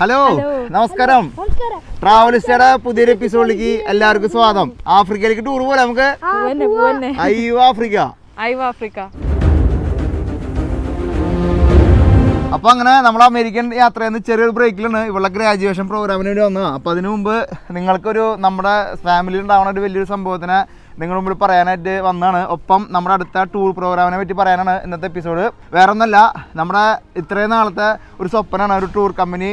Hello നമസ്കാരം. ട്രാവലിസ്റ്റയുടെ പുതിയൊരു എപ്പിസോഡിലേക്ക് എല്ലാവർക്കും സ്വാഗതം. ആഫ്രിക്കയിലേക്ക് ടൂർ പോലെ നമുക്ക്? അയ്യോ ആഫ്രിക്ക. ഐവ ആഫ്രിക്ക. അപ്പൊ അങ്ങനെ നമ്മൾ അമേരിക്കൻ യാത്രയിൽ നിന്ന് ചെറിയൊരു ബ്രേക്കിലാണ് ഇവളുടെ ഗ്രാജുവേഷൻ പ്രോഗ്രാമിന് വേണ്ടി വന്നത്. അപ്പൊ അതിനു മുമ്പ് നിങ്ങൾക്കൊരു നമ്മുടെ ഫാമിലി ഉണ്ടാവുന്ന ഒരു വലിയൊരു സംഭവത്തിനെ നിങ്ങൾ മുമ്പിൽ പറയാനായിട്ട് വന്നതാണ്. ഒപ്പം നമ്മുടെ അടുത്ത ടൂർ പ്രോഗ്രാമിനെ പറ്റി പറയാനാണ് ഇന്നത്തെ എപ്പിസോഡ് വേറെ ഒന്നല്ല നമ്മുടെ ഇത്രയും നാളത്തെ ഒരു സ്വപ്നമാണ് ഒരു ടൂർ കമ്പനി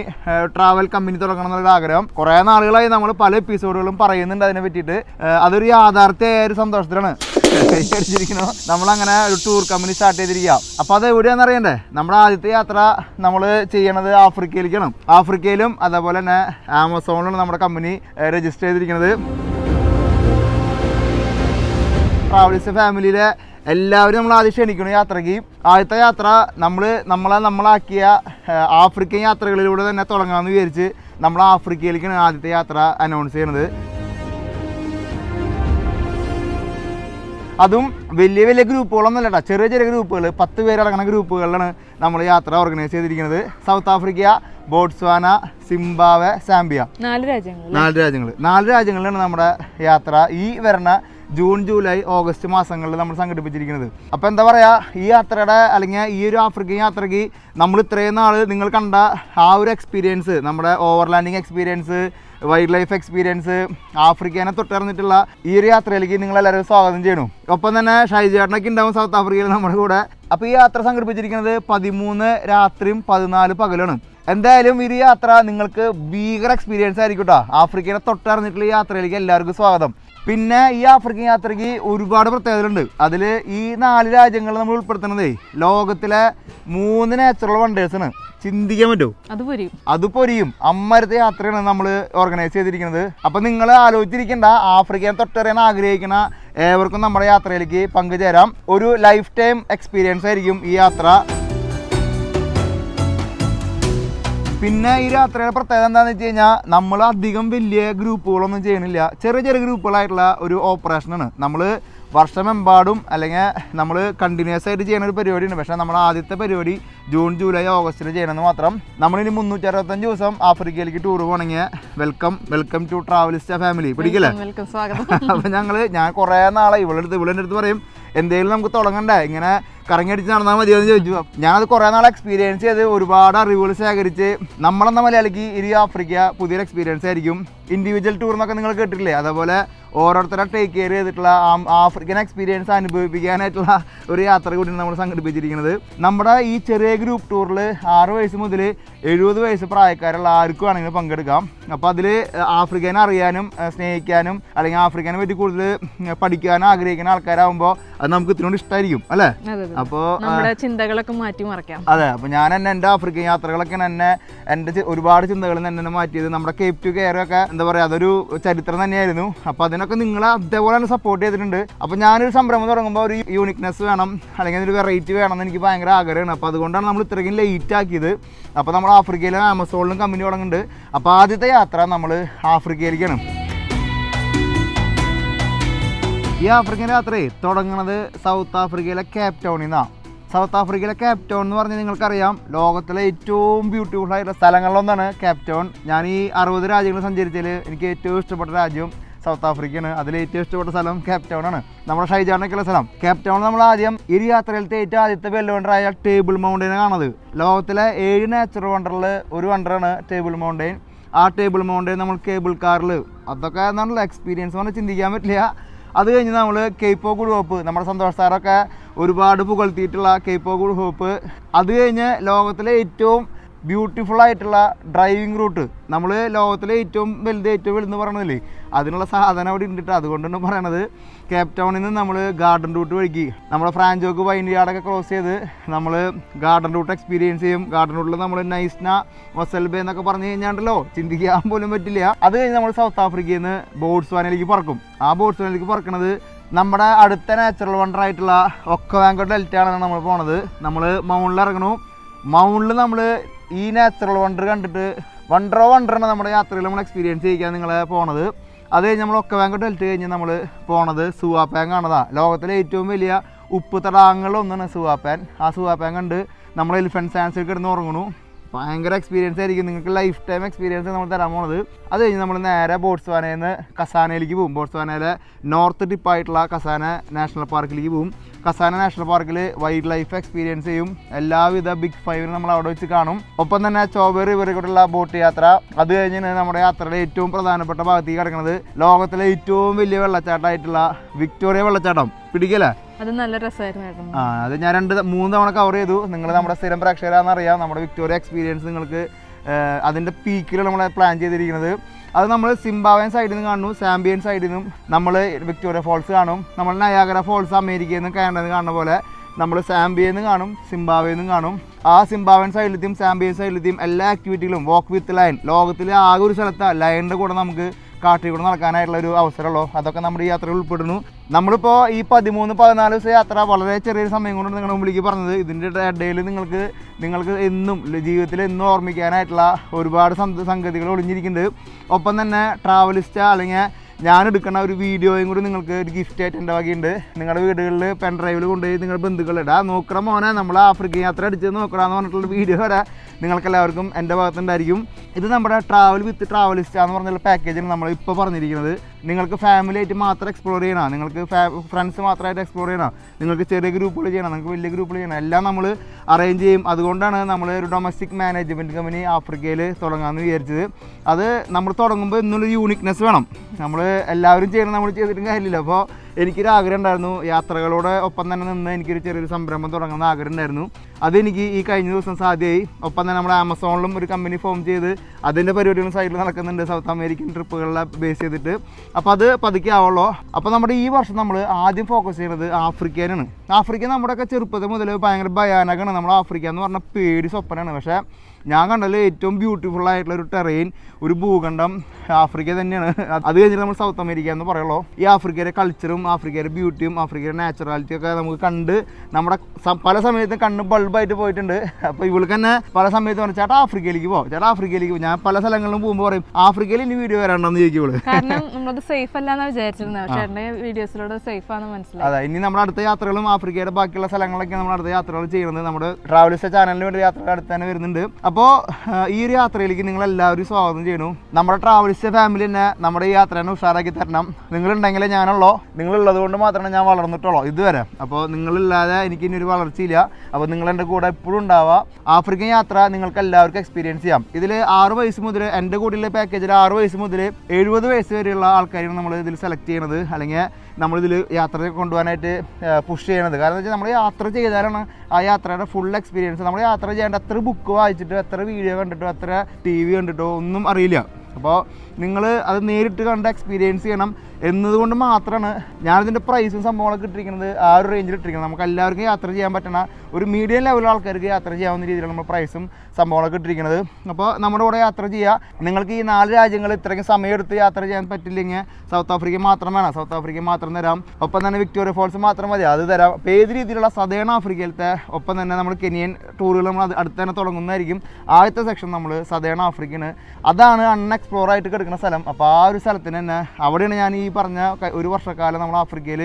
ട്രാവൽ കമ്പനി തുടങ്ങണം എന്നുള്ള ആഗ്രഹം. കുറേ നാളുകളായി നമ്മൾ പല എപ്പിസോഡുകളും പറയുന്നുണ്ട് അതിനെ പറ്റിയിട്ട്. അതൊരു യാഥാർത്ഥ്യമായ ഒരു സന്തോഷത്തിലാണ്. അടിച്ചിരിക്കുന്നു നമ്മളങ്ങനെ ഒരു ടൂർ കമ്പനി സ്റ്റാർട്ട് ചെയ്തിരിക്കുക. അപ്പൊ അത് എവിടെയാണെന്ന് അറിയണ്ടേ? നമ്മുടെ ആദ്യത്തെ യാത്ര നമ്മൾ ചെയ്യണത് ആഫ്രിക്കയിലേക്കാണ്. ആഫ്രിക്കയിലും അതേപോലെ തന്നെ ആമസോണിലാണ് നമ്മുടെ കമ്പനി രജിസ്റ്റർ ചെയ്തിരിക്കുന്നത്. ട്രാവൽസ് ഫാമിലിയിലെ എല്ലാവരും നമ്മൾ ആദ്യം ക്ഷണിക്കണം യാത്രയ്ക്ക്. ആദ്യത്തെ യാത്ര നമ്മൾ നമ്മളെ നമ്മളാക്കിയ ആഫ്രിക്കൻ യാത്രകളിലൂടെ തന്നെ തുടങ്ങാമെന്ന് വിചാരിച്ച് നമ്മൾ ആഫ്രിക്കയിലേക്കാണ് ആദ്യത്തെ യാത്ര അനൗൺസ് ചെയ്യണത്. അതും വലിയ വലിയ ഗ്രൂപ്പുകളൊന്നും അല്ല കേട്ടോ ചെറിയ ചെറിയ ഗ്രൂപ്പുകൾ പത്ത് പേരടങ്ങുന്ന ഗ്രൂപ്പുകളിലാണ് നമ്മൾ യാത്ര ഓർഗനൈസ് ചെയ്തിരിക്കുന്നത്. South Africa Botswana Zimbabwe Zambia നാല് രാജ്യങ്ങൾ നാല് രാജ്യങ്ങൾ. നാല് രാജ്യങ്ങളിലാണ് നമ്മുടെ യാത്ര ഈ വരുന്ന ജൂൺ ജൂലൈ ഓഗസ്റ്റ് മാസങ്ങളിൽ നമ്മൾ സംഘടിപ്പിച്ചിരിക്കുന്നത്. അപ്പോൾ എന്താ പറയുക ഈ യാത്രയുടെ അല്ലെങ്കിൽ ഈ ഒരു ആഫ്രിക്കൻ യാത്രയ്ക്ക് നമ്മൾ ഇത്രയും നാൾ നിങ്ങൾ കണ്ട ആ ഒരു എക്സ്പീരിയൻസ് നമ്മുടെ overlanding experience wildlife experience ആഫ്രിക്കനെ തൊട്ടറിഞ്ഞിട്ടുള്ള ഈ ഒരു യാത്രയിലേക്ക് നിങ്ങൾ എല്ലാവരും സ്വാഗതം ചെയ്യണു ഒപ്പം തന്നെ ഷൈജേട്ടനൊക്കെ ഉണ്ടാവും സൗത്ത് ആഫ്രിക്കയിൽ നമ്മുടെ കൂടെ. അപ്പോൾ ഈ യാത്ര സംഘടിപ്പിച്ചിരിക്കുന്നത് പതിമൂന്ന് രാത്രിയും പതിനാല് പകലാണ്. എന്തായാലും ഈ യാത്ര നിങ്ങൾക്ക് ഭീകര എക്സ്പീരിയൻസ് ആയിരിക്കും കേട്ടോ ആഫ്രിക്കയിലെ തൊട്ടറിഞ്ഞിട്ടുള്ള യാത്രയിലേക്ക് എല്ലാവർക്കും സ്വാഗതം. പിന്നെ ഈ ആഫ്രിക്കൻ യാത്രയ്ക്ക് ഒരുപാട് പ്രത്യേകതകളുണ്ട്. അതിൽ ഈ നാല് രാജ്യങ്ങൾ നമ്മൾ ഉൾപ്പെടുത്തുന്നതേ ലോകത്തിലെ മൂന്ന് നാച്ചുറൽ വണ്ടേഴ്സാണ് ചിന്തിക്കാൻ പറ്റുമോ അത് പൊരിയും. അത് പൊരിയും. അമ്മരത്തെ യാത്രയാണ് നമ്മൾ ഓർഗനൈസ് ചെയ്തിരിക്കുന്നത്. അപ്പം നിങ്ങൾ ആലോചിച്ചിരിക്കേണ്ട ആഫ്രിക്കയെ തൊട്ടറിയാൻ ആഗ്രഹിക്കുന്ന ഏവർക്കും നമ്മുടെ യാത്രയിലേക്ക് പങ്കുചേരാം. ഒരു ലൈഫ് ടൈം എക്സ്പീരിയൻസ് ആയിരിക്കും ഈ യാത്ര. പിന്നെ ഈ യാത്രയുടെ പ്രത്യേകത എന്താണെന്ന് വെച്ച് കഴിഞ്ഞാൽ നമ്മൾ അധികം വലിയ ഗ്രൂപ്പുകളൊന്നും ചെയ്യണില്ല ചെറിയ ചെറിയ ഗ്രൂപ്പുകളായിട്ടുള്ള ഒരു ഓപ്പറേഷനാണ് നമ്മൾ വർഷമെമ്പാടും അല്ലെങ്കിൽ നമ്മൾ കണ്ടിന്യൂസ് ആയിട്ട് ചെയ്യുന്ന ഒരു പരിപാടിയാണ്. പക്ഷേ നമ്മൾ ആദ്യത്തെ പരിപാടി ജൂൺ ജൂലൈ ഓഗസ്റ്റിൽ ചെയ്യണമെന്ന് മാത്രം നമ്മളിനി മുന്നൂറ്റി അറുപത്തഞ്ച് ദിവസം ആഫ്രിക്കയിലേക്ക് ടൂർ പോകണമെങ്കിൽ welcome welcome to Travelist family പിടിക്കില്ലേ? അപ്പം ഞങ്ങൾ ഞാൻ കുറേ നാളെ ഇവളെടുത്ത് ഇവളെടുത്ത് അടുത്ത് പറയും എന്തെങ്കിലും നമുക്ക് തുടങ്ങണ്ടേ? ഇങ്ങനെ കറങ്ങിയടിച്ച് നടന്നാൽ മതിയോ എന്ന് ചോദിച്ചു. ഞാനത് കുറേ നാൾ എക്സ്പീരിയൻസ് ചെയ്ത് ഒരുപാട് അറിവുകൾ ശേഖരിച്ച് നമ്മളെന്ന മലയാളിക്ക് ഇനി ആഫ്രിക്ക പുതിയൊരു എക്സ്പീരിയൻസ് ആയിരിക്കും. ഇൻഡിവിജ്വൽ ടൂർ എന്നൊക്കെ നിങ്ങൾ കേട്ടിട്ടില്ലേ? അതേപോലെ ഓരോരുത്തരെ ടേക്ക് കെയർ ചെയ്തിട്ടുള്ള ആഫ്രിക്കൻ എക്സ്പീരിയൻസ് അനുഭവിപ്പിക്കാനായിട്ടുള്ള ഒരു യാത്ര കൂടിയാണ് നമ്മൾ സംഘടിപ്പിച്ചിരിക്കുന്നത്. നമ്മുടെ ഈ ചെറിയ ഗ്രൂപ്പ് ടൂറിൽ ആറ് വയസ്സ് മുതൽ എഴുപത് വയസ്സ് പ്രായക്കാരുള്ള ആർക്കും ആണെങ്കിലും പങ്കെടുക്കാം. അപ്പോൾ അതിൽ ആഫ്രിക്കനെ അറിയാനും സ്നേഹിക്കാനും അല്ലെങ്കിൽ ആഫ്രിക്കനെ പറ്റി കൂടുതൽ പഠിക്കാനും ആഗ്രഹിക്കുന്ന ആൾക്കാരാകുമ്പോൾ അത് നമുക്ക് ഇത്തിരി ഇഷ്ടമായിരിക്കും അല്ലേ? അപ്പോൾ ചിന്തകളൊക്കെ മാറ്റി മറക്കാം. അതെ അപ്പോൾ ഞാൻ തന്നെ എന്റെ ആഫ്രിക്കൻ യാത്രകളൊക്കെ തന്നെ എന്റെ ഒരുപാട് ചിന്തകൾ തന്നെ മാറ്റിയത്. നമ്മുടെ കേപ്പ് ടു കെയർ ഒക്കെ എന്താ പറയുക അതൊരു ചരിത്രം തന്നെയായിരുന്നു. അപ്പോൾ അതിനൊക്കെ നിങ്ങൾ അതേപോലെ തന്നെ സപ്പോർട്ട് ചെയ്തിട്ടുണ്ട്. അപ്പോൾ ഞാനൊരു സംരംഭം തുടങ്ങുമ്പോൾ ഒരു യൂണിക്നെസ് വേണം അല്ലെങ്കിൽ ഒരു വെറൈറ്റി വേണം എന്ന് എനിക്ക് ഭയങ്കര ആഗ്രഹമാണ്. അപ്പോൾ അതുകൊണ്ടാണ് നമ്മൾ ഇത്രയും ലേറ്റ് ആക്കിയത്. അപ്പോൾ നമ്മൾ ആഫ്രിക്കയിലും ആമസോണിലും കമ്പനി തുടങ്ങുന്നുണ്ട്. അപ്പോൾ ആദ്യത്തെ യാത്ര നമ്മൾ ആഫ്രിക്കയിലേക്കാണ്. ഈ ആഫ്രിക്കൻ യാത്രയെ തുടങ്ങുന്നത് സൗത്ത് ആഫ്രിക്കയിലെ കേപ്പ് ടൗണിൽ നിന്നാണ് സൗത്ത് ആഫ്രിക്കയിലെ ക്യാപ്റ്റോൺ എന്ന് പറഞ്ഞാൽ നിങ്ങൾക്കറിയാം. ലോകത്തിലെ ഏറ്റവും ബ്യൂട്ടിഫുൾ ആയിട്ടുള്ള സ്ഥലങ്ങളിലൊന്നാണ് ക്യാപ്റ്റോൺ ഞാൻ ഈ അറുപത് രാജ്യങ്ങൾ സഞ്ചരിച്ചതിൽ എനിക്ക് ഏറ്റവും ഇഷ്ടപ്പെട്ട രാജ്യം സൗത്ത് ആഫ്രിക്കയാണ്. അതിൽ ഏറ്റവും ഇഷ്ടപ്പെട്ട സ്ഥലം ക്യാപ്റ്റൗൺ ആണ്. നമ്മുടെ ഷൈജാണൊക്കെയുള്ള സ്ഥലം. ക്യാപ്റ്റൗൺ നമ്മൾ ആദ്യം ഈ യാത്രയിലത്തെ ഏറ്റവും ആദ്യത്തെ വെൽ വണ്ടറായ ടേബിൾ മൗണ്ടൈൻ കാണുന്നത്. ലോകത്തിലെ ഏഴ് നാച്ചുറൽ വണ്ടറിൽ ഒരു വണ്ടറാണ് ടേബിൾ മൗണ്ടൈൻ ആ ടേബിൾ മൗണ്ടൈൻ നമ്മൾ കേബിൾ കാറിൽ അതൊക്കെ എന്നുള്ള എക്സ്പീരിയൻസ് പറഞ്ഞാൽ ചിന്തിക്കാൻ പറ്റില്ല. അത് കഴിഞ്ഞ് നമ്മൾ കേപ്പോ ഗുഡ് ഹോപ്പ് നമ്മുടെ സന്തോഷ് സാറൊക്കെ ഒരുപാട് പുകഴ്ത്തിയിട്ടുള്ള കേപ്പോ ഗുഡ് ഹോപ്പ് അത് കഴിഞ്ഞ് ലോകത്തിലെ ഏറ്റവും ബ്യൂട്ടിഫുൾ ആയിട്ടുള്ള ഡ്രൈവിംഗ് റൂട്ട് നമ്മൾ ലോകത്തിലെ ഏറ്റവും വലുത് ഏറ്റവും വലുതെന്ന് പറയണതില്ലേ അതിനുള്ള സാധനം അവിടെ ഉണ്ട് അതുകൊണ്ട് അതുകൊണ്ടാണ് പറയണത്. കേപ്പ് ടൗണിൽ നിന്ന് നമ്മൾ ഗാർഡൻ റൂട്ട് വഴിക്ക്. നമ്മുടെ ഫ്രാഞ്ചോക്ക് വൈൻഡിയാർഡൊക്കെ ക്രോസ് ചെയ്ത് നമ്മൾ ഗാർഡൻ റൂട്ട് എക്സ്പീരിയൻസ് ചെയ്യും. ഗാർഡൻ റൂട്ടിൽ നമ്മൾ നൈസ്ന മൊസൽബേ എന്നൊക്കെ പറഞ്ഞു കഴിഞ്ഞാണ്ടല്ലോ. ചിന്തിക്കാൻ പോലും പറ്റില്ല. അത് കഴിഞ്ഞ് നമ്മൾ സൗത്ത് ആഫ്രിക്കയിൽ നിന്ന് ബോട്സ്വാനയിലേക്ക് പറക്കും. ആ ബോട്സ്വാനയിലേക്ക് പറക്കണത് നമ്മുടെ അടുത്ത നാച്ചുറൽ വണ്ടർ ആയിട്ടുള്ള ഒക്കവാങ്കോ ഡെൽറ്റയാണ് നമ്മൾ പോണത്. നമ്മൾ മൗണ്ടിൽ ഇറങ്ങണു. മൗണ്ടിൽ നമ്മൾ ഈ നാച്ചുറൽ വണ്ടർ കണ്ടിട്ട് വണ്ടറോ വണ്ടറാണ് നമ്മുടെ യാത്രയിൽ നമ്മൾ എക്സ്പീരിയൻസ് ചെയ്യിക്കാൻ നിങ്ങൾ പോണത്. അത് കഴിഞ്ഞ് നമ്മൾ ഒക്കവാങ്കോ ഡെൽറ്റ് കഴിഞ്ഞ് നമ്മൾ പോണത് സുവാപ്പാൻ കാണതാണ് ലോകത്തിലെ ഏറ്റവും വലിയ ഉപ്പ് തടാകങ്ങളിലൊന്നാണ് സുവാപ്പാൻ ആ സുവാപ്പാൻ കണ്ട് നമ്മൾ എലിഫന്റ് സാൻസിൽ കിടന്ന് ഉറങ്ങണു ഭയങ്കര എക്സ്പീരിയൻസ് ആയിരിക്കും. നിങ്ങൾക്ക് ലൈഫ് ടൈം എക്സ്പീരിയൻസ് നമ്മൾ തരാൻ പോണത്. അത് കഴിഞ്ഞ് നമ്മൾ നേരെ ബോട്സ്വാനയിൽ നിന്ന് കസാനയിലേക്ക് പോകും. ബോട്സ്വാനയിലെ നോർത്ത് ടിപ്പായിട്ടുള്ള കസാന നാഷണൽ പാർക്കിലേക്ക് പോകും. കസാന നാഷണൽ പാർക്കിൽ വൈൽഡ് ലൈഫ് എക്സ്പീരിയൻസ് ചെയ്യും. എല്ലാവിധ ബിഗ് ഫൈവിനും നമ്മൾ അവിടെ വെച്ച് കാണും. ഒപ്പം തന്നെ ചോബേർ ഇവരെക്കൂടെയുള്ള ബോട്ട് യാത്ര. അത് കഴിഞ്ഞ് നമ്മുടെ യാത്രയുടെ ഏറ്റവും പ്രധാനപ്പെട്ട ഭാഗത്തേക്ക് കിടക്കുന്നത് ലോകത്തിലെ ഏറ്റവും വലിയ വെള്ളച്ചാട്ടമായിട്ടുള്ള വിക്ടോറിയ വെള്ളച്ചാട്ടം. പിടിക്കല്ലേ? അത് നല്ല രസമായിരുന്നു ആ അത് ഞാൻ രണ്ട് മൂന്ന് തവണ കവർ ചെയ്തു. നിങ്ങൾ നമ്മുടെ സ്ഥിരം പ്രേക്ഷകരാണെന്ന് അറിയാം. നമ്മുടെ വിക്ടോറിയ എക്സ്പീരിയൻസ് നിങ്ങൾക്ക് അതിന്റെ പീക്കിൽ നമ്മൾ പ്ലാൻ ചെയ്തിരിക്കുന്നത്. അത് നമ്മൾ സിംബാവൻ സൈഡിൽ നിന്ന് കാണുന്നു സാമ്പിയൻ സൈഡിൽ നിന്നും നമ്മൾ വിക്ടോറിയ ഫോൾസ് കാണും. നമ്മൾ നയാഗര ഫോൾസ് അമേരിക്കയിൽ നിന്ന് കാണുന്നത് കാണുന്ന പോലെ നമ്മൾ സാമ്പിയയിൽ നിന്ന് കാണും സിംബാവയിൽ നിന്ന് കാണും. ആ സിംബാവൻ സൈഡിലെത്തിയും സാമ്പിയൻ സൈഡിലെത്തിയും എല്ലാ ആക്ടിവിറ്റികളും വാക്ക് വിത്ത് ലൈൻ ലോകത്തിലെ ആകെ ഒരു സ്ഥലത്താണ് ലൈനിന്റെ കൂടെ നമുക്ക് കാട്ടിൽ കൂടെ നടക്കാനായിട്ടുള്ള ഒരു അവസരമുള്ളൂ. അതൊക്കെ നമ്മുടെ ഈ യാത്രയിൽ ഉൾപ്പെടുന്നു. നമ്മളിപ്പോൾ ഈ പതിമൂന്ന് പതിനാല് ദിവസം യാത്ര വളരെ ചെറിയൊരു സമയം കൊണ്ട് നിങ്ങളുടെ മുമ്പിലേക്ക് പറഞ്ഞത്. ഇതിന്റെ ഇടയിൽ നിങ്ങൾക്ക് നിങ്ങൾക്ക് എന്നും ജീവിതത്തിൽ എന്നും ഓർമ്മിക്കാനായിട്ടുള്ള ഒരുപാട് സംഗ- സംഗതികൾ ഒളിഞ്ഞിരിക്കുന്നുണ്ട്. ഒപ്പം തന്നെ ട്രാവലിസ്റ്റ അല്ലെങ്കിൽ ഞാൻ എടുക്കുന്ന ഒരു വീഡിയോയും കൂടി നിങ്ങൾക്ക് ഒരു ഗിഫ്റ്റ് ആയിട്ട് എന്റെ വകയുണ്ട്. നിങ്ങളുടെ വീടുകളിൽ പെൻ ഡ്രൈവിൽ കൊണ്ടുപോയി നിങ്ങളുടെ ബന്ധുക്കളിടാ നോക്കണം മോനെ നമ്മൾ ആഫ്രിക്കൻ യാത്ര അടിച്ച് നോക്കണമെന്ന് പറഞ്ഞിട്ടുള്ള വീഡിയോ വരെ. നിങ്ങൾക്ക് എല്ലാവർക്കും എന്റെ ഭാഗത്തുണ്ടായിരിക്കും ഇത് നമ്മുടെ ട്രാവൽ വിത്ത് ട്രാവലിസ്റ്റ് എന്ന് പറഞ്ഞുള്ള പാക്കേജാണ് നമ്മൾ ഇപ്പോൾ പറഞ്ഞിരിക്കുന്നത്. നിങ്ങൾക്ക് ഫാമിലി ആയിട്ട് മാത്രം എക്സ്പ്ലോർ ചെയ്യണം നിങ്ങൾക്ക് ഫ്രണ്ട്സ് മാത്രമായിട്ട് എക്സ്പ്ലോർ ചെയ്യണം നിങ്ങൾക്ക് ചെറിയ ഗ്രൂപ്പുകൾ ചെയ്യണം നിങ്ങൾക്ക് വലിയ ഗ്രൂപ്പുകൾ ചെയ്യണം എല്ലാം നമ്മൾ അറേഞ്ച് ചെയ്യും. അതുകൊണ്ടാണ് നമ്മൾ ഒരു ഡൊമസ്റ്റിക് മാനേജ്മെന്റ് കമ്പനി ആഫ്രിക്കയിൽ തുടങ്ങാമെന്ന് വിചാരിച്ചത്. അത് നമ്മൾ തുടങ്ങുമ്പോൾ ഇന്നുള്ളൊരു യൂണിക്നെസ് വേണം. നമ്മൾ എല്ലാവരും ചെയ്യണം നമ്മൾ ചെയ്തിട്ടും കാര്യമില്ല. അപ്പോൾ എനിക്കൊരു ആഗ്രഹം ഉണ്ടായിരുന്നു യാത്രകളോടെ ഒപ്പം തന്നെ നിന്ന് എനിക്കൊരു ചെറിയൊരു സംരംഭം തുടങ്ങുന്ന ആഗ്രഹം ഉണ്ടായിരുന്നു അതെനിക്ക് ഈ കഴിഞ്ഞ ദിവസം സാധ്യമായി ഒപ്പം തന്നെ നമ്മുടെ ആമസോണിലും ഒരു കമ്പനി ഫോം ചെയ്ത് അതിന്റെ പരിപാടികളും സൈഡിൽ നടക്കുന്നുണ്ട് സൗത്ത് അമേരിക്കൻ ട്രിപ്പുകളിലെ ബേസ് ചെയ്തിട്ട്. അപ്പോൾ അത് പതുക്കെ ആവുള്ളൂ. അപ്പോൾ നമ്മുടെ ഈ വർഷം നമ്മൾ ആദ്യം ഫോക്കസ് ചെയ്യുന്നത് ആഫ്രിക്കയിലാണ്. ആഫ്രിക്ക നമ്മുടെയൊക്കെ ചെറുപ്പത്തിൽ മുതൽ ഭയങ്കര ഭയാനകമാണ്. നമ്മൾ ആഫ്രിക്ക എന്ന് പറഞ്ഞാൽ പേടി സ്വപ്നമാണ്. പക്ഷേ ഞാൻ കണ്ടതിൽ ഏറ്റവും ബ്യൂട്ടിഫുൾ ആയിട്ടുള്ള ഒരു ടെറൈൻ ഒരു ഭൂഖണ്ഡം ആഫ്രിക്ക തന്നെയാണ്. അത് കഴിഞ്ഞിട്ട് നമ്മൾ സൗത്ത് അമേരിക്ക എന്ന് പറയുള്ളൂ. ഈ ആഫ്രിക്കയുടെ കൾച്ചറും ആഫ്രിക്കയുടെ ബ്യൂട്ടിയും ആഫ്രിക്കയുടെ നാച്ചുറാലിറ്റിയും ഒക്കെ നമുക്ക് കണ്ട് നമ്മുടെ പല സമയത്തും കണ്ണ് ബൾബായിട്ട് പോയിട്ടുണ്ട്. അപ്പോൾ ഇവൾക്ക് തന്നെ പല സമയത്ത് പറഞ്ഞു ചേട്ടാ ആഫ്രിക്കയിലേക്ക് പോ ചേട്ടാ ആഫ്രിക്കയിലേക്ക് പോകും ഞാൻ പല സ്ഥലങ്ങളിലും പോകുമ്പോൾ പറയും ആഫ്രിക്കയിൽ ഇനി വീഡിയോ വരാണ്ടെന്ന് ചോദിക്കും ഇവൾ. കാരണം നമ്മളത് സേഫ് അല്ലാന്ന് വിചാരിച്ചിരുന്നത് വീഡിയോസിലൂടെ സേഫ് ആണെന്ന് മനസ്സിലായി. അതെ ഇനി നമ്മുടെ അടുത്ത യാത്രകളും ആഫ്രിക്കയുടെ ബാക്കിയുള്ള സ്ഥലങ്ങളൊക്കെ നമ്മൾ അടുത്ത യാത്രകൾ ചെയ്യുന്നത്. നമ്മുടെ ട്രാവലിസ്റ്റ് ചാനലിന് വേണ്ടി യാത്ര അടുത്ത് തന്നെ വരുന്നുണ്ട്. അപ്പോൾ ഈ ഒരു യാത്രയിലേക്ക് നിങ്ങളെല്ലാവരും സ്വാഗതം ചെയ്യണു നമ്മുടെ ട്രാവലിസ്റ്റ് ഫാമിലി തന്നെ നമ്മുടെ ഈ യാത്രേനെ ഉഷാറാക്കി തരണം. നിങ്ങളുണ്ടെങ്കിലേ ഞാനുള്ളോ. നിങ്ങളുള്ളത് കൊണ്ട് മാത്രമേ ഞാൻ വളർന്നിട്ടുള്ളൂ ഇതുവരെ. അപ്പോൾ നിങ്ങളില്ലാതെ എനിക്ക് ഇനി ഒരു വളർച്ചയില്ല. അപ്പോൾ നിങ്ങളെന്റെ കൂടെ എപ്പോഴും ഉണ്ടാവുക. ആഫ്രിക്കൻ യാത്ര നിങ്ങൾക്ക് എല്ലാവർക്കും എക്സ്പീരിയൻസ് ചെയ്യാം. ഇതിൽ ആറ് വയസ്സ് മുതൽ എന്റെ കൂടെയുള്ള പാക്കേജിൽ ആറ് വയസ്സ് മുതൽ എഴുപത് വയസ്സ് വരെയുള്ള ആൾക്കാരെയാണ് നമ്മൾ ഇതിൽ സെലക്ട് ചെയ്യണത്. അല്ലെങ്കിൽ നമ്മളിതിൽ യാത്ര കൊണ്ടുപോകാനായിട്ട് പുഷ് ചെയ്യണത്. കാരണം വെച്ചാൽ നമ്മൾ യാത്ര ചെയ്താലാണ് ആ യാത്രയുടെ ഫുൾ എക്സ്പീരിയൻസ് നമ്മൾ യാത്ര ചെയ്യേണ്ട എത്ര ബുക്ക് വായിച്ചിട്ടോ എത്ര വീഡിയോ കണ്ടിട്ടോ എത്ര ടി വി കണ്ടിട്ടോ ഒന്നും അറിയില്ല. അപ്പോൾ നിങ്ങൾ അത് നേരിട്ട് കണ്ട് എക്സ്പീരിയൻസ് ചെയ്യണം എന്നതുകൊണ്ട് മാത്രമാണ് ഞാനിതിന്റെ പ്രൈസും സംഭവങ്ങളൊക്കെ ഇട്ടിരിക്കുന്നത് ആ ഒരു റേഞ്ചിൽ ഇട്ടിരിക്കുന്നത്. നമുക്ക് എല്ലാവർക്കും യാത്ര ചെയ്യാൻ പറ്റണ ഒരു മീഡിയം ലെവലുള്ള ആൾക്കാർക്ക് യാത്ര ചെയ്യാവുന്ന രീതിയിലാണ് നമ്മൾ പ്രൈസും സംഭവങ്ങളൊക്കെ ഇട്ടിരിക്കുന്നത്. അപ്പോൾ നമ്മുടെ കൂടെ യാത്ര ചെയ്യുക നിങ്ങൾക്ക് ഈ നാല് രാജ്യങ്ങൾ ഇത്രയും സമയമെടുത്ത് യാത്ര ചെയ്യാൻ പറ്റില്ലെങ്കിൽ സൗത്ത് ആഫ്രിക്ക മാത്രം വേണം. സൗത്ത് ആഫ്രിക്ക മാത്രം തരാം. ഒപ്പം തന്നെ വിക്ടോറിയ ഫോൾസ് മാത്രം മതി. അത് തരാം. അപ്പോൾ ഏത് രീതിയിലുള്ള സദേൺ ആഫ്രിക്കയിലത്തെ ഒപ്പം തന്നെ നമ്മൾ കെനിയൻ ടൂറുകൾ നമ്മൾ അടുത്ത് തന്നെ തുടങ്ങുന്നതായിരിക്കും ആദ്യത്തെ സെക്ഷൻ നമ്മൾ സദേൺ ആഫ്രിക്കന് അതാണ് അൺഎക്സ്പ്ലോർ ആയിട്ട് കിടക്കുന്ന സ്ഥലം. അപ്പോൾ ആ ഒരു സ്ഥലത്തിന് തന്നെ അവിടെയാണ് ഞാൻ ഈ പറഞ്ഞ ഒരു വർഷക്കാലം നമ്മൾ ആഫ്രിക്കയിൽ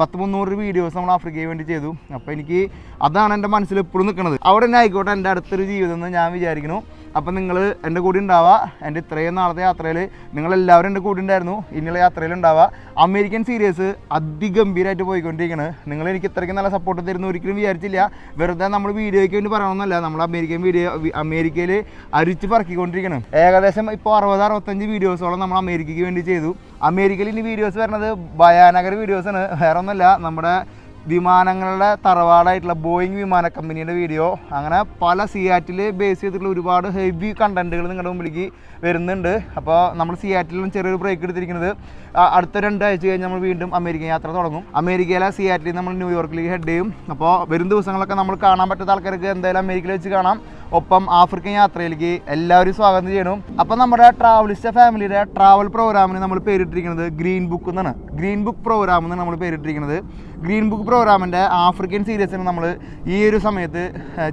പത്ത് മുന്നൂറ് വീഡിയോസ് നമ്മൾ ആഫ്രിക്കയ്ക്ക് വേണ്ടി ചെയ്തു. അപ്പോൾ എനിക്ക് അതാണ് എന്റെ മനസ്സിൽ എപ്പോഴും നിൽക്കുന്നത് അവിടെ തന്നെ ആയിക്കോട്ടെ എന്റെ അടുത്തൊരു ജീവിതം എന്ന് ഞാൻ വിചാരിക്കുന്നു. അപ്പം നിങ്ങൾ എന്റെ കൂടെ ഉണ്ടാവുക എന്റെ ഇത്രയും നാളത്തെ യാത്രയിൽ നിങ്ങളെല്ലാവരും എന്റെ കൂടെ ഉണ്ടായിരുന്നു. ഇനിയുള്ള യാത്രയിൽ ഉണ്ടാവുക അമേരിക്കൻ സീരീസ് അതിഗംഭീരമായിട്ട് പോയിക്കൊണ്ടിരിക്കുന്നത് നിങ്ങൾ എനിക്ക് ഇത്രയ്ക്ക് നല്ല സപ്പോർട്ട് തരുന്നു ഒരിക്കലും വിചാരിച്ചില്ല. വെറുതെ നമ്മൾ വീഡിയോയ്ക്ക് വേണ്ടി പറയണമെന്നല്ല നമ്മൾ അമേരിക്കൻ വീഡിയോ അമേരിക്കയിൽ അരിച്ച് പറക്കിക്കൊണ്ടിരിക്കണം. ഏകദേശം ഇപ്പോൾ അറുപത് അറുപത്തഞ്ച് വീഡിയോസോളം നമ്മൾ അമേരിക്കയ്ക്ക് വേണ്ടി ചെയ്തു. അമേരിക്കയിൽ ഇനി വീഡിയോസ് വരുന്നത് ഭയാനകര വീഡിയോസാണ് വേറെ ഒന്നുമല്ല നമ്മുടെ വിമാനങ്ങളുടെ തറവാടായിട്ടുള്ള ബോയിങ് വിമാന കമ്പനിയുടെ വീഡിയോ അങ്ങനെ പല സിയാറ്റിൽ ബേസ് ചെയ്തിട്ടുള്ള ഒരുപാട് ഹെവി കണ്ടന്റുകൾ നിങ്ങളുടെ മുമ്പിലേക്ക് വരുന്നുണ്ട്. അപ്പോൾ നമ്മൾ സിയാറ്റിലും ചെറിയൊരു ബ്രേക്ക് എടുത്തിരിക്കുന്നത്. അടുത്ത രണ്ടാഴ്ച കഴിഞ്ഞ് നമ്മൾ വീണ്ടും അമേരിക്ക യാത്ര തുടങ്ങും. അമേരിക്കയിലെ സിയാറ്റിൽ നമ്മൾ ന്യൂയോർക്കിലേക്ക് ഹെഡ് ചെയ്യും. അപ്പോൾ വരും ദിവസങ്ങളൊക്കെ നമ്മൾ കാണാൻ പറ്റാത്ത ആൾക്കാർക്ക് എന്തായാലും അമേരിക്കയിൽ വെച്ച് കാണാം. ഒപ്പം ആഫ്രിക്കൻ യാത്രയിലേക്ക് എല്ലാവരും സ്വാഗതം ചെയ്യണം. അപ്പം നമ്മുടെ ട്രാവലിസ്റ്റ് ഫാമിലിയുടെ ട്രാവൽ പ്രോഗ്രാമിന് നമ്മൾ പേരിട്ടിരിക്കുന്നത് ഗ്രീൻ ബുക്ക് എന്നാണ്. ഗ്രീൻ ബുക്ക് പ്രോഗ്രാം എന്നാണ് നമ്മൾ പേരിട്ടിരിക്കുന്നത്. ഗ്രീൻ ബുക്ക് പ്രോഗ്രാമിന്റെ ആഫ്രിക്കൻ സീരീസിന് നമ്മൾ ഈ ഒരു സമയത്ത്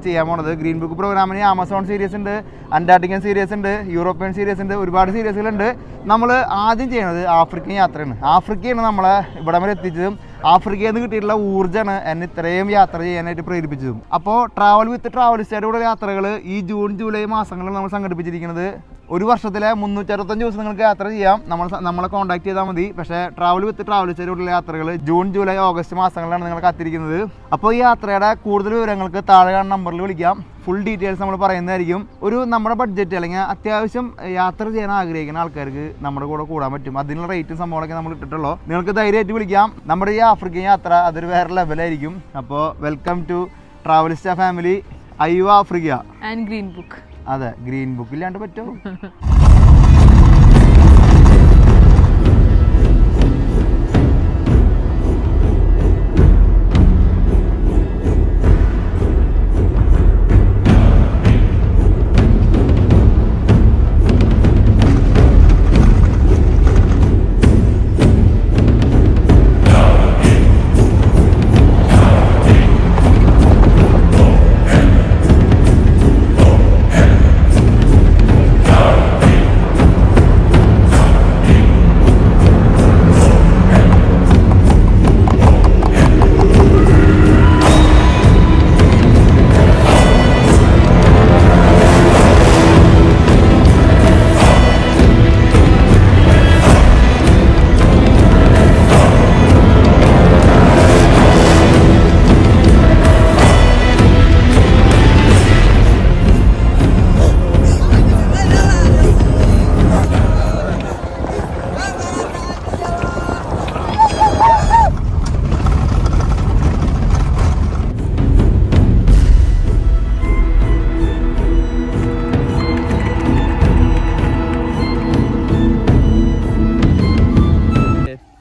ചെയ്യാൻ പോണത്. ഗ്രീൻ ബുക്ക് പ്രോഗ്രാമിന് ആമസോൺ സീരീസ് ഉണ്ട് അന്റാർട്ടിക്കൻ സീരീസ് ഉണ്ട് യൂറോപ്യൻ സീരീസ് ഉണ്ട് ഒരുപാട് സീരീസുകളുണ്ട് നമ്മൾ ആദ്യം ചെയ്യുന്നത് ആഫ്രിക്കൻ യാത്രയാണ്. ആഫ്രിക്കയാണ് നമ്മളെ ഇവിടം വരെ എത്തിച്ചതും. ആഫ്രിക്കയിൽ നിന്ന് കിട്ടിയിട്ടുള്ള ഊർജമാണ് എന്നെ ഇത്രയും യാത്ര ചെയ്യാനായിട്ട് പ്രേരിപ്പിച്ചതും. അപ്പോൾ ട്രാവൽ വിത്ത് ട്രാവലിസ്റ്റയുടെ കൂടെ യാത്രകൾ ഈ ജൂൺ ജൂലൈ മാസങ്ങളിൽ നമ്മൾ സംഘടിപ്പിച്ചിരിക്കുന്നത് ഒരു വർഷത്തിലെ മുന്നൂറ്ററുപത്തഞ്ച് ദിവസം നിങ്ങൾക്ക് യാത്ര ചെയ്യാം. നമ്മൾ നമ്മളെ കോൺടാക്ട് ചെയ്താൽ മതി. പക്ഷേ ട്രാവൽ വിത്ത് ട്രാവലിസ്റ്റയുടെ യാത്രകൾ ജൂൺ ജൂലൈ ഓഗസ്റ്റ് മാസങ്ങളിലാണ് നിങ്ങൾ കാത്തിരിക്കുന്നത്. അപ്പോൾ ഈ യാത്രയുടെ കൂടുതൽ വിവരങ്ങൾക്ക് താഴെ കാണുന്ന നമ്പറിൽ വിളിക്കാം. ഫുൾ ഡീറ്റെയിൽസ് നമ്മൾ പറയുന്നതായിരിക്കും. ഒരു നമ്മുടെ ബഡ്ജറ്റ് അല്ലെങ്കിൽ അത്യാവശ്യം യാത്ര ചെയ്യാൻ ആഗ്രഹിക്കുന്ന ആൾക്കാർക്ക് നമ്മുടെ കൂടെ കൂടാൻ പറ്റും. അതിനുള്ള റേറ്റും സംഭവങ്ങളൊക്കെ നമ്മൾ ഇട്ടിട്ടുള്ളൂ. നിങ്ങൾക്ക് ധൈര്യമായിട്ട് വിളിക്കാം. നമ്മുടെ ഈ ആഫ്രിക്കൻ യാത്ര അതൊരു വേറെ ലെവലായിരിക്കും അപ്പോൾ വെൽക്കം ടു ട്രാവലിസ്റ്റ ഫാമിലി അയ്യോ ആഫ്രിക്ക ആൻഡ് ഗ്രീൻ ബുക്ക് അതെ ഗ്രീൻ ബുക്ക് ഇല്ലാണ്ട് പറ്റുമോ